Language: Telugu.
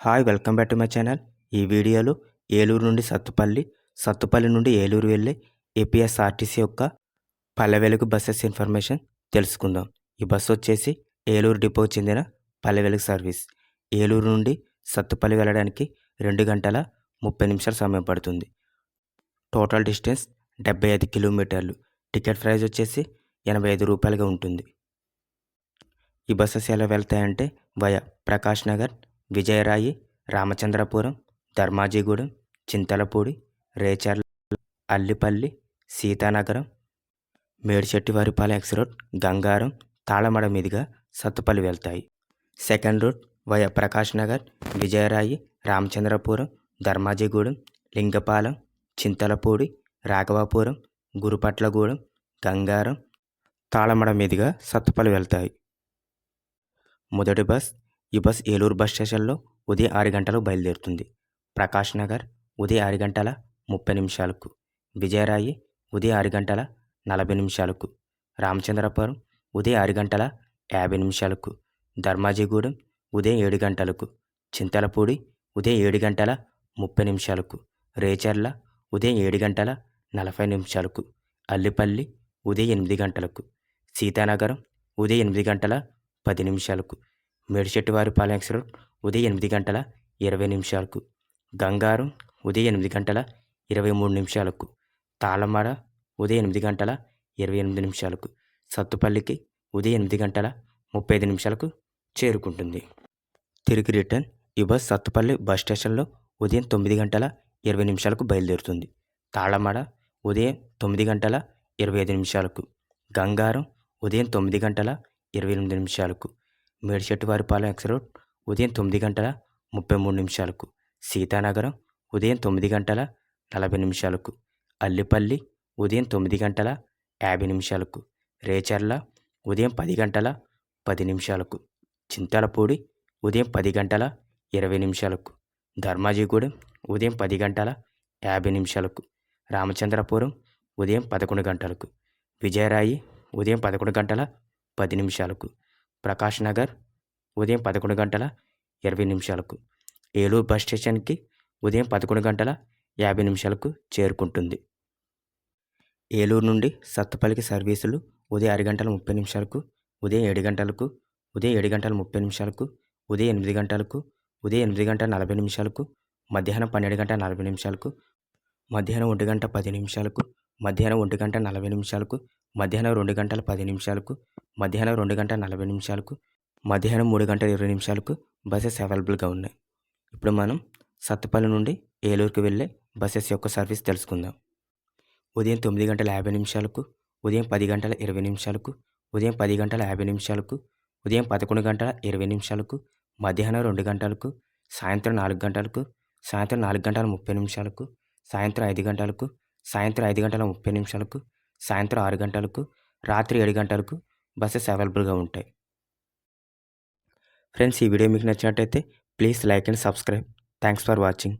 Hi welcome back to my channel. ఈ వీడియోలో ఏలూరు నుండి సత్తుపల్లి సత్తుపల్లి నుండి ఏలూరు వెళ్ళే ఏపీఎస్ఆర్టీసీ యొక్క పల్లెవెలుగు బస్సెస్ ఇన్ఫర్మేషన్ తెలుసుకుందాం. ఈ బస్సు వచ్చేసి ఏలూరు డిపోకి చెందిన పల్లెవెలుగు సర్వీస్. ఏలూరు నుండి సత్తుపల్లి వెళ్ళడానికి రెండు గంటల ముప్పై నిమిషాల సమయం పడుతుంది. టోటల్ డిస్టెన్స్ డెబ్బై ఐదు కిలోమీటర్లు. టికెట్ ప్రైస్ వచ్చేసి ఎనభై ఐదు రూపాయలుగా ఉంటుంది. ఈ బస్సెస్ ఎలా వెళ్తాయంటే via Prakash Nagar Vijayarai Ramachandrapuram Dharmajigudem Chintalapudi Recherla Allipalli Seethanagaram Medichettivaripalem X road Gangaram Talamada మీదుగా సత్తుపల్లి వెళ్తాయి. Second route via Prakash Nagar Vijayarai Ramachandrapuram Dharmajigudem Lingapalem Chintalapudi Raghavapuram Gurupatlagudem Gangaram Talamada మీదుగా సత్తుపల్లి వెళ్తాయి. మొదటి బస్ ఈ బస్ ఏలూరు బస్ స్టేషన్లో ఉదయం ఆరు గంటలకు బయలుదేరుతుంది. ప్రకాష్ నగర్ ఉదయం ఆరు గంటల ముప్పై నిమిషాలకు. విజయరాయి ఉదయం ఆరు గంటల నలభై నిమిషాలకు. రామచంద్రపురం ఉదయం ఆరు గంటల యాభై నిమిషాలకు. ధర్మాజిగూడెం ఉదయం ఏడు గంటలకు. చింతలపూడి ఉదయం ఏడు గంటల ముప్పై నిమిషాలకు. రేచర్ల ఉదయం ఏడు గంటల నలభై నిమిషాలకు. అల్లిపల్లి ఉదయం ఎనిమిది గంటలకు. సీతానగరం ఉదయం ఎనిమిది గంటల పది నిమిషాలకు. మేడిచెట్టువారి పాలెక్స్ రోడ్ ఉదయం ఎనిమిది గంటల ఇరవై నిమిషాలకు. గంగారం ఉదయం ఎనిమిది గంటల ఇరవై మూడు నిమిషాలకు. తాళమాడ ఉదయం ఎనిమిది గంటల ఇరవై ఎనిమిది నిమిషాలకు. సత్తుపల్లికి ఉదయం ఎనిమిది గంటల ముప్పై ఐదు నిమిషాలకు చేరుకుంటుంది. తిరిగి రిటర్న్ ఈ బస్ సత్తుపల్లి బస్ స్టేషన్లో ఉదయం తొమ్మిది గంటల ఇరవై నిమిషాలకు బయలుదేరుతుంది. తాళమాడ ఉదయం తొమ్మిది గంటల ఇరవై ఐదు నిమిషాలకు. గంగారం ఉదయం తొమ్మిది గంటల ఇరవై ఎనిమిది నిమిషాలకు. మేడిచెట్టివారిపాలెం ఎక్స్ రోడ్ ఉదయం తొమ్మిది గంటల ముప్పై మూడు నిమిషాలకు. సీతానగరం ఉదయం తొమ్మిది గంటల నలభై నిమిషాలకు. అల్లిపల్లి ఉదయం తొమ్మిది గంటల యాభై నిమిషాలకు. రేచర్ల ఉదయం పది గంటల పది నిమిషాలకు. చింతలపూడి ఉదయం పది గంటల ఇరవై నిమిషాలకు. ధర్మాజిగూడెం ఉదయం పది గంటల యాభై నిమిషాలకు. రామచంద్రపురం ఉదయం పదకొండు గంటలకు. విజయరాయి ఉదయం పదకొండు గంటల పది నిమిషాలకు. ప్రకాష్ నగర్ ఉదయం పదకొండు గంటల ఇరవై నిమిషాలకు. ఏలూరు బస్ స్టేషన్కి ఉదయం పదకొండు గంటల యాభై నిమిషాలకు చేరుకుంటుంది. ఏలూరు నుండి సత్తుపల్లికి సర్వీసులు ఉదయం ఆరు గంటల ముప్పై నిమిషాలకు ఉదయం ఏడు గంటలకు ఉదయం ఏడు గంటల ముప్పై నిమిషాలకు ఉదయం ఎనిమిది గంటలకు ఉదయం ఎనిమిది గంటల నలభై నిమిషాలకు మధ్యాహ్నం పన్నెండు గంటల నలభై నిమిషాలకు మధ్యాహ్నం ఒంటి గంట పది నిమిషాలకు మధ్యాహ్నం ఒంటి గంట నలభై నిమిషాలకు మధ్యాహ్నం రెండు గంటల పది నిమిషాలకు మధ్యాహ్నం రెండు గంటల నలభై నిమిషాలకు మధ్యాహ్నం మూడు గంటల ఇరవై నిమిషాలకు బస్సెస్ అవైలబుల్గా ఉన్నాయి. ఇప్పుడు మనం సత్తుపల్లి నుండి ఏలూరుకు వెళ్ళే బస్సెస్ యొక్క సర్వీస్ తెలుసుకుందాం. ఉదయం తొమ్మిది గంటల యాభై నిమిషాలకు ఉదయం పది గంటల ఇరవై నిమిషాలకు ఉదయం పది గంటల యాభై నిమిషాలకు ఉదయం పదకొండు గంటల ఇరవై నిమిషాలకు మధ్యాహ్నం రెండు గంటలకు సాయంత్రం నాలుగు గంటలకు సాయంత్రం నాలుగు గంటల ముప్పై నిమిషాలకు సాయంత్రం ఐదు గంటలకు సాయంత్రం ఐదు గంటల ముప్పై నిమిషాలకు సాయంత్రం ఆరు గంటలకు రాత్రి ఏడు గంటలకు బస్సెస్ అవైలబుల్గా ఉంటాయి. ఫ్రెండ్స్ ఈ వీడియో మీకు నచ్చినట్టయితే please like and subscribe. Thanks for watching.